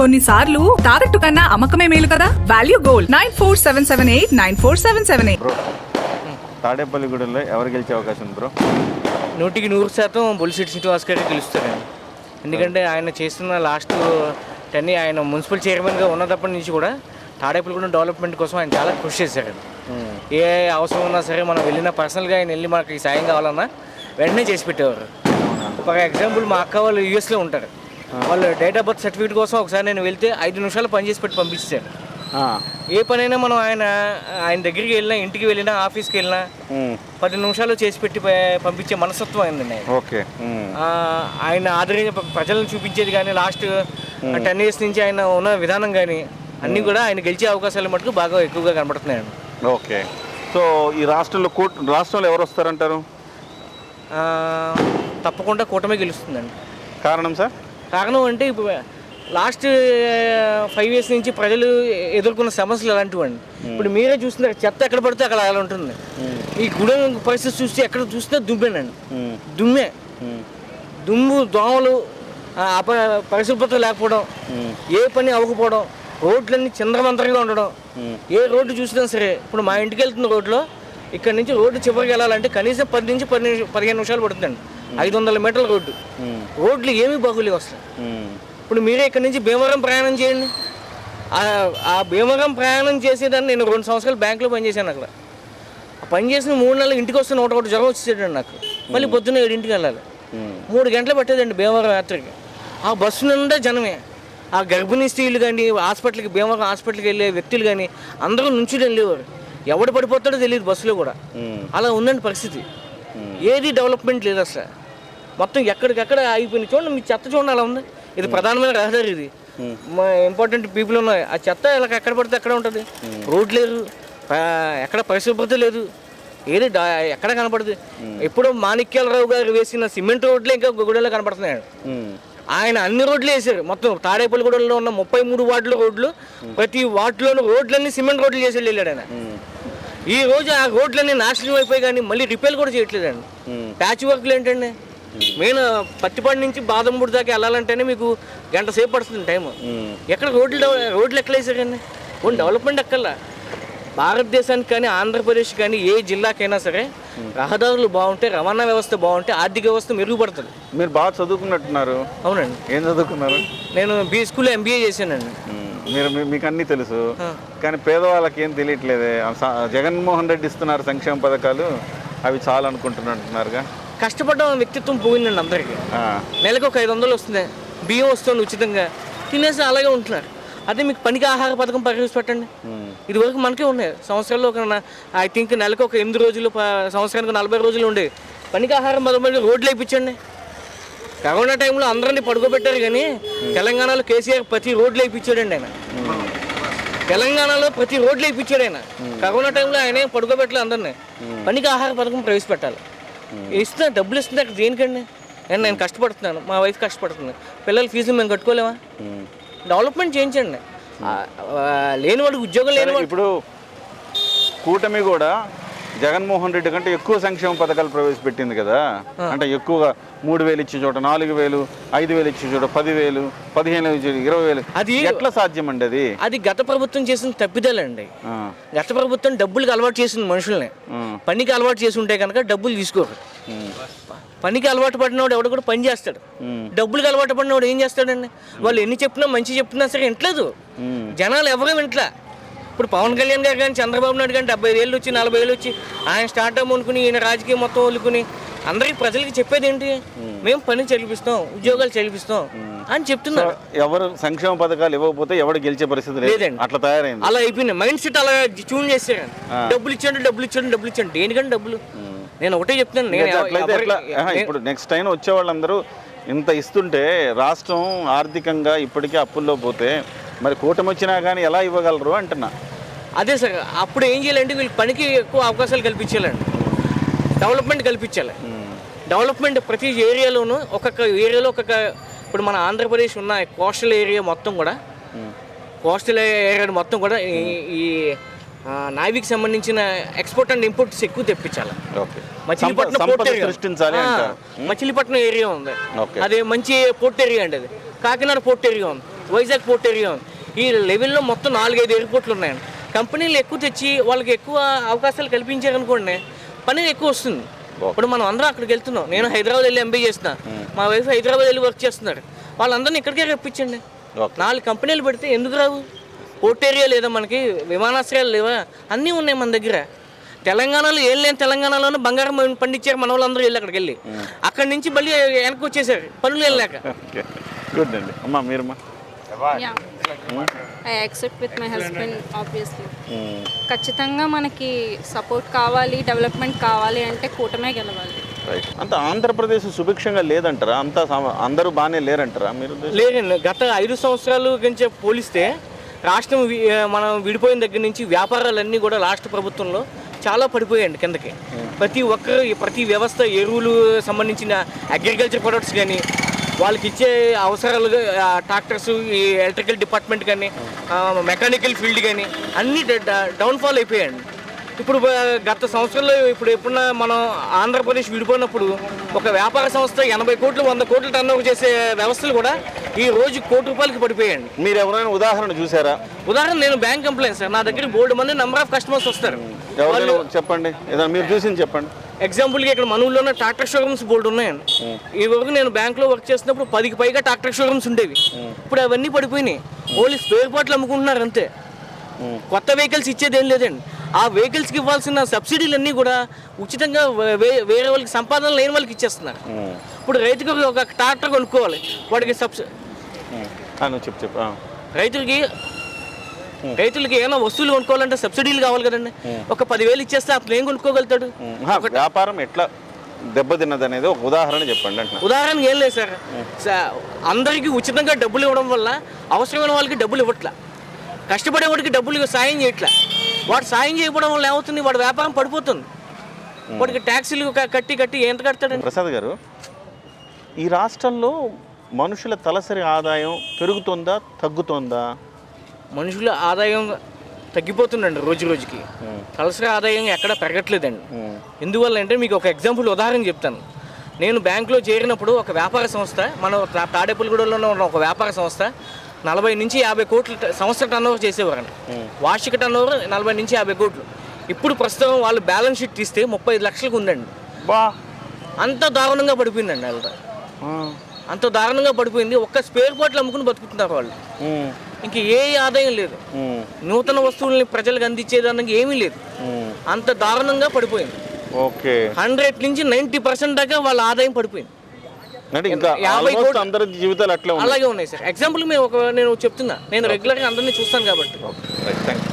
కొన్నిసార్లు తాకట్టు కన్నా అమ్మకమే మేలు కదా? Value gold nine four seven seven eight nine four seven seven eight bro తాడేపల్లిగూడెంలో ఎవరు గెలిచే అవకాశం ఉంది బ్రో నూటికి నూరు శాతం బొలిసిటి శ్రీనివాస్ గారికి గెలుస్తారండి ఎందుకంటే ఆయన చేస్తున్న లాస్ట్ టెన్ ఆయన మున్సిపల్ చైర్మన్గా ఉన్నప్పటి నుంచి కూడా తాడేపల్లిగూడెం డెవలప్మెంట్ కోసం ఆయన చాలా కృషి చేశారండి ఏ అవసరం ఉన్నా సరే మనం వెళ్ళిన పర్సనల్గా ఆయన వెళ్ళి మనకి సాయం కావాలన్నా వెంటనే చేసి పెట్టేవారు. ఫర్ ఎగ్జాంపుల్ మా అక్క వాళ్ళు యూఎస్లో ఉంటారు. వాళ్ళు డేట్ ఆఫ్ బర్త్ సర్టిఫికేట్ కోసం ఒకసారి నేను వెళ్తే ఐదు నిమిషాలు పని చేసి పెట్టి ఆ, ఏ పనైనా మనం ఆయన ఆయన దగ్గరికి వెళ్ళినా ఇంటికి వెళ్ళినా ఆఫీస్కి వెళ్ళినా పది నిమిషాలు చేసి పెట్టి పంపించే మనస్తత్వం అయిందండి ఆయన ఓకే. ఆయన ఆదరణ ప్రజలను చూపించేది కానీ లాస్ట్ టెన్ ఇయర్స్ నుంచి ఆయన ఉన్న విధానం కానీ అన్నీ కూడా ఆయన గెలిచే అవకాశాలు మటుకు బాగా ఎక్కువగా కనబడుతున్నాయండి ఓకే. సో ఈ రాష్ట్రంలో కూట రాష్ట్రంలో ఎవరు వస్తారంటారు? తప్పకుండా కూటమి గెలుస్తుందండి. కారణం సార్? కారణం అంటే ఇప్పుడు లాస్ట్ ఫైవ్ ఇయర్స్ నుంచి ప్రజలు ఎదుర్కొన్న సమస్యలు అలాంటివండి ఇప్పుడు మీరే చూస్తున్నారు చెత్త ఎక్కడ పడితే అక్కడ అలా ఉంటుంది. ఈ గుడి పరిస్థితి చూస్తే ఎక్కడ చూస్తే దుమ్మేనండి దుమ్మే. దుమ్ము దోమలు అప పరిశుభ్రత లేకపోవడం ఏ పని అవ్వకపోవడం రోడ్లన్నీ చిందరమంతరంగా ఉండడం ఏ రోడ్డు చూసినా సరే ఇప్పుడు మా ఇంటికి వెళ్తున్న రోడ్లో ఇక్కడ నుంచి రోడ్డు చివరికి వెళ్ళాలంటే కనీసం పది నుంచి పది నిమిషం పదిహేను నిమిషాలు పడుతుందండి. ఐదు వందల మీటర్ల రోడ్డు. రోడ్లు ఏమీ బాగోలేవు అసలు. ఇప్పుడు మీరే ఇక్కడ నుంచి భీమవరం ప్రయాణం చేయండి. ఆ- భీమవరం ప్రయాణం చేసేదాన్ని నేను రెండు సంవత్సరాలు బ్యాంకులో పనిచేశాను అక్కడ. ఆ పని చేసిన మూడు నెలలు ఇంటికి వస్తే నూట ఒకటి జ్వరం వచ్చేసాడండి నాకు. మళ్ళీ పొద్దున్న ఏడింటికి వెళ్ళాలి. మూడు గంటలు పట్టేదండి భీమవరం యాత్రకి. ఆ బస్సు నిండా జనమే. ఆ గర్భిణీ స్త్రీలు కానీ హాస్పిటల్కి భీమవరం హాస్పిటల్కి వెళ్ళే వ్యక్తులు కానీ అందరూ నుంచి వెళ్ళేవారు. ఎవడు పడిపోతాడో తెలియదు బస్సులో కూడా. అలా ఉందండి పరిస్థితి. ఏది డెవలప్మెంట్ లేదు అసలు. మొత్తం ఎక్కడికెక్కడ అయిపోయింది చూడండి మీ చెత్త చూడండి అలా ఉంది. ఇది ప్రధానమైన రహదారి ఇది. మా ఇంపార్టెంట్ పీపుల్ ఉన్నాయి. ఆ చెత్త ఇలా ఎక్కడ పడితే ఎక్కడ ఉంటుంది. రోడ్ లేదు ఎక్కడ పరిశుభ్రత లేదు. ఏది ఎక్కడ కనపడదు. ఎప్పుడో మాణిక్యాలరావు గారు వేసిన సిమెంట్ రోడ్లే ఇంకా గుడిలో కనపడుతున్నాయి. ఆయన అన్ని రోడ్లు వేసారు మొత్తం తాడేపల్లిగూడెంలో ఉన్న ముప్పై మూడు వార్డుల రోడ్లు ప్రతి వార్డులోనూ రోడ్లన్నీ సిమెంట్ రోడ్లు చేసి వెళ్ళాడు ఆయన. ఈ రోజు ఆ రోడ్లన్నీ నాశనం అయిపోయి కానీ మళ్ళీ రిపేర్ కూడా చేయట్లేదండి ప్యాచ్ వర్క్లు ఏంటండి? మెయిన్ పత్తిపాడు నుంచి బాదంపూడి దాకా వెళ్ళాలంటేనే మీకు గంట సేపు పడుతుంది టైం ఎక్కడ రోడ్లు రోడ్లు ఎక్కడ వేసారండి ఓన్ డెవలప్మెంట్ ఎక్కల్లా భారతదేశానికి కానీ ఆంధ్రప్రదేశ్ కానీ ఏ జిల్లాకైనా సరే రహదారులు బాగుంటే రవాణా వ్యవస్థ బాగుంటే ఆర్థిక వ్యవస్థ మెరుగుపడుతుంది. మీరు బాగా చదువుకున్నట్టున్నారు. అవునండి. ఏం చదువుకున్నారు? నేను బీ స్కూల్లో ఎంబీఏ చేశానండి. మీరు మీకు అన్నీ తెలుసు. కానీ పేదవాళ్ళకి ఏం తెలియట్లేదే. జగన్మోహన్ రెడ్డి ఇస్తున్నారు సంక్షేమ పథకాలు. అవి చాలు అనుకుంటున్నట్టున్నారుగా. కష్టపడ్డ వ్యక్తిత్వం పోయిందండి అందరికీ. నెలకు ఒక ఐదు వందలు వస్తుంది. బియ్యం వస్తుంది ఉచితంగా. తినేసి అలాగే ఉంటున్నారు. అదే మీకు పనికి ఆహార పథకం ప్రవేశపెట్టండి ఇది వరకు మనకే ఉన్నాయి. సంవత్సరాల్లో ఒక ఐ థింక్ నెలకు ఒక ఎనిమిది రోజులు సంవత్సరానికి నలభై రోజులు ఉండేవి పనికి ఆహారం మొదలు రోడ్లు వేయించండి. కరోనా టైంలో అందరినీ పడుకోబెట్టారు కానీ తెలంగాణలో కేసీఆర్ ప్రతి రోడ్లు వేయించాడండి ఆయన. తెలంగాణలో ప్రతి రోడ్లు వేయించాడు ఆయన. కరోనా టైంలో ఆయన పడుకోబెట్టలేదు అందరినీ. పనికి ఆహార పథకం ప్రవేశపెట్టాలి. ఇస్తున్నా డబ్బులు ఇస్తున్నా దేనికండి? నేను నేను కష్టపడుతున్నాను. మా వైఫ్ కష్టపడుతుంది. పిల్లల ఫీజు మేము కట్టుకోలేమా. డెవలప్మెంట్ చేయించండి. ఆ, ఆ, లేని వాడికి ఉద్యోగం లేని వాడు ఇప్పుడు కూటమి కూడా జగన్మోహన్ రెడ్డి కంటే ఎక్కువ సంక్షేమ పథకాలు ప్రవేశపెట్టింది కదా. అంటే ఎక్కువగా మూడు వేలు ఇచ్చే చోట నాలుగు వేలు ఐదు వేలు ఇచ్చే చోట పదివేలు పదిహేను ఇరవై వేలు. అది ఎట్లా సాధ్యం అండి అది? అది గత ప్రభుత్వం చేసిన తప్పిదాలండి. గత ప్రభుత్వం డబ్బులకి అలవాటు చేసింది మనుషుల్ని. పనికి అలవాటు చేసి ఉంటే కనుక డబ్బులు తీసుకోరు. పనికి అలవాటు పడినవాడు ఎవడు కూడా పని చేస్తాడు. డబ్బులకి అలవాటు పడినవాడు ఏం చేస్తాడండి? వాళ్ళు ఎన్ని చెప్పినా మంచి చెప్పినా సరే వింటలేదు. జనాలు ఎవరు వింటలా? ఇప్పుడు పవన్ కళ్యాణ్ గారు కానీ చంద్రబాబు నాయుడు కానీ డెబ్బై ఏళ్ళు వచ్చి నలభై ఏళ్ళు వచ్చి ఆయన స్టార్ట్అప్ అనుకుని ఈయన రాజకీయం మొత్తం వదులుకుని అందరికీ ప్రజలకి చెప్పేది ఏంటి? మేము. పని చెల్లిపిస్తాం ఉద్యోగాలు చెల్లిపిస్తాం అని చెప్తున్నారు. ఎవరు సంక్షేమ పథకాలు ఇవ్వకపోతే ఎవడు గెలిచే పరిస్థితి లేదు. లేదండి. అట్లా తయారైంది. అలా అయిపోయింది. మైండ్ సెట్ అలా ట్యూన్ చేశారు. డబ్బులు ఇచ్చాడు డబ్బులు ఇచ్చాడు డబ్బులు ఇచ్చాడు. దేనికంటే డబ్బులు? నేను ఒకటే చెప్తున్నాను. నేను ఎవరి- ఇప్పుడు నెక్స్ట్ టైం వచ్చే వాళ్ళందరూ ఇంత ఇస్తుంటే రాష్ట్రం ఆర్థికంగా ఇప్పటికే అప్పుల్లో పోతే మరి కూటమి వచ్చినా కానీ ఎలా ఇవ్వగలరు అంటున్నా. అదే సార్ అప్పుడు ఏం చేయాలంటే వీళ్ళకి పనికి ఎక్కువ అవకాశాలు కల్పించాలండి. డెవలప్మెంట్ కల్పించాలి. డెవలప్మెంట్ ప్రతి ఏరియాలోనూ ఒక్కొక్క ఏరియాలో ఒక్కొక్క ఇప్పుడు మన ఆంధ్రప్రదేశ్ ఉన్న కోస్టల్ ఏరియా మొత్తం కూడా కోస్టల్ ఏరియా మొత్తం కూడా ఈ- నావికి సంబంధించిన ఎక్స్పోర్ట్ అండ్ ఇంపోర్ట్స్ ఎక్కువ తెప్పించాలి. ఓకే. మచిలీపట్నం మచిలీపట్నం ఏరియా ఉంది. ఓకే. అదే మంచి పోర్ట్ ఏరియా అండి అది. కాకినాడ పోర్ట్ ఏరియా ఉంది. వైజాగ్ పోర్ట్ ఏరియా ఉంది. ఈ లెవెల్లో మొత్తం నాలుగైదు ఎయిర్పోర్ట్లు ఉన్నాయండి. కంపెనీలు ఎక్కువ తెచ్చి వాళ్ళకి ఎక్కువ అవకాశాలు కల్పించారనుకోండి పని ఎక్కువ వస్తుంది. ఇప్పుడు మనం అందరం అక్కడికి వెళ్తున్నాం. నేను హైదరాబాద్ వెళ్ళి ఎంబీ చేస్తున్నా. మా వైఫ్ హైదరాబాద్ వెళ్ళి వర్క్ చేస్తున్నారు వాళ్ళందరినీ ఇక్కడికే రప్పించండి. నాలుగు కంపెనీలు పెడితే ఎందుకు రావు? పోర్ట్ ఏరియా లేదా మనకి? విమానాశ్రయాలు లేవా? అన్నీ ఉన్నాయి మన దగ్గర. తెలంగాణలో ఏం లేని తెలంగాణలోనే బంగారం పండించారు మన వాళ్ళందరూ వెళ్ళి అక్కడికి వెళ్ళి. అక్కడి నుంచి మళ్ళీ వెనక్కి వచ్చేసారు. పనులు వెళ్ళాక గుడ్ అండి. అమ్మా మీరమ్మా. Accept with my husband, obviously. మ్మ్. ఖచ్చితంగా మనకి సపోర్ట్ కావాలి డెవలప్మెంట్ కావాలి అంటే కూటమే గెలవాలి. రైట్ అంత ఆంధ్రప్రదేశ్ సుభిక్షంగా లేదంటారా? అంతా అందరూ బాగానే లేరంటారా మీరు లేదండి. గత ఐదు సంవత్సరాలు గురించి పోలిస్తే రాష్ట్రం వి- మనం విడిపోయిన దగ్గర నుంచి వ్యాపారాలన్నీ కూడా రాష్ట్ర ప్రభుత్వంలో చాలా పడిపోయాయండి కిందకి. ప్రతి ఒక్కరు ఈ ప్రతి వ్యవస్థ ఎరువులు సంబంధించిన అగ్రికల్చర్ ప్రొడక్ట్స్ కానీ వాళ్ళకి ఇచ్చే అవసరాలు ట్రాక్టర్స్ ఈ ఎలక్ట్రికల్ డిపార్ట్మెంట్ కానీ మెకానికల్ ఫీల్డ్ కానీ అన్నీ డౌన్ఫాల్ అయిపోయాయండి. ఇప్పుడు గత సంవత్సరంలో ఇప్పుడు ఎప్పుడన్నా మనం ఆంధ్రప్రదేశ్ విడిపోయినప్పుడు ఒక వ్యాపార సంస్థ ఎనభై కోట్లు వంద కోట్లు టర్న్ చేసే వ్యవస్థలు కూడా ఈ రోజు కోటి రూపాయలకి పడిపోయాయండి. మీరు ఎవరైనా ఉదాహరణ చూసారా? ఉదాహరణ నేను బ్యాంక్ ఎంప్లాయన్ సార్. నా దగ్గర బోల్డ్ మంది నెంబర్ ఆఫ్ కస్టమర్స్ వస్తారు. చెప్పండి. ఏదైనా మీరు చూసింది చెప్పండి. ఎగ్జాంపుల్గా ఇక్కడ మన ఊళ్ళోనే ట్రాక్టర్ షోరూమ్స్ బోర్డు ఉన్నాయండి. ఈ వరకు నేను బ్యాంక్లో వర్క్ చేసినప్పుడు పదికి పైగా ట్రాక్టర్ షోరూమ్స్ ఉండేవి. ఇప్పుడు అవన్నీ పడిపోయినాయి. ఓన్లీ స్పేర్ పార్ట్లు అమ్ముకుంటున్నారు అంతే. కొత్త వెహికల్స్ ఇచ్చేది ఏం లేదండి. ఆ వెహికల్స్కి ఇవ్వాల్సిన సబ్సిడీలన్నీ కూడా ఉచితంగా వేరే వాళ్ళకి సంపాదన లేని వాళ్ళకి ఇచ్చేస్తున్నారు. ఇప్పుడు రైతుకు ఒక ట్రాక్టర్ కొనుక్కోవాలి. వాడికి సబ్సిడీ చెప్పు చెప్పు. ఆ. రైతులకి రైతులకి ఏమైనా వస్తువులు కొనుక్కోవాలంటే సబ్సిడీలు కావాలి కదండి. ఒక పదివేలు ఇచ్చేస్తే అప్పుడు ఏం కొనుక్కోగలుగుతాడు. ఆ, వ్యాపారం ఎట్లా దెబ్బతిన్నది అనేది ఒక ఉదాహరణ చెప్పండి అంటున్నా. ఉదాహరణకి ఏం లేదు సార్. అందరికీ ఉచితంగా డబ్బులు ఇవ్వడం వల్ల అవసరమైన వాళ్ళకి డబ్బులు ఇవ్వట్లా. కష్టపడే వాడికి డబ్బులు సాయం చేయట్లా. వాడు సాయం చేయకపోవడం వల్ల ఏమవుతుంది? వాడి వ్యాపారం పడిపోతుంది. వాడికి ట్యాక్సీలు కట్టి కట్టి ఎంత కడతాడండి? ప్రసాద్ గారు ఈ రాష్ట్రంలో మనుషుల తలసరి ఆదాయం పెరుగుతుందా తగ్గుతుందా? మనుషుల ఆదాయం తగ్గిపోతుందండి రోజు రోజుకి. తలసరి ఆదాయం ఎక్కడ పెరగట్లేదండి. ఎందువల్ల అంటే మీకు ఒక ఎగ్జాంపుల్ ఉదాహరణ చెప్తాను. నేను బ్యాంకులో చేరినప్పుడు ఒక వ్యాపార సంస్థ మన తాడేపల్లిగూడలో ఉన్న ఒక వ్యాపార సంస్థ నలభై నుంచి యాభై కోట్లు సంవత్సర టర్న్ ఓవర్ చేసేవారండి వార్షిక టర్న్ ఓవర్ నలభై నుంచి యాభై కోట్లు. ఇప్పుడు ప్రస్తుతం వాళ్ళు బ్యాలెన్స్ షీట్ తీస్తే ముప్పై ఐదు లక్షలకు ఉందండి. బా. అంత దారుణంగా పడిపోయిందండి వాళ్ళ. అంత దారుణంగా పడిపోయింది. ఒక్క స్పేర్ పార్ట్లు అమ్ముకుని బతుకుతున్నారు వాళ్ళు. ఇంక ఏ ఆదాయం లేదు. నూతన వస్తువుల్ని ప్రజలకు అందించేదానికి ఏమీ లేదు. అంత దారుణంగా పడిపోయింది. ఓకే. హండ్రెడ్ నుంచి నైంటీ పర్సెంట్ దాకా వాళ్ళ ఆదాయం పడిపోయింది. యాభై కోట్లు- అందరి జీవితాలు అట్లా అలాగే ఉన్నాయి సార్. ఎగ్జాంపుల్ మేము ఒక నేను చెప్తున్నా. నేను రెగ్యులర్గా అందరినీ చూస్తాను కాబట్టి. Right thank you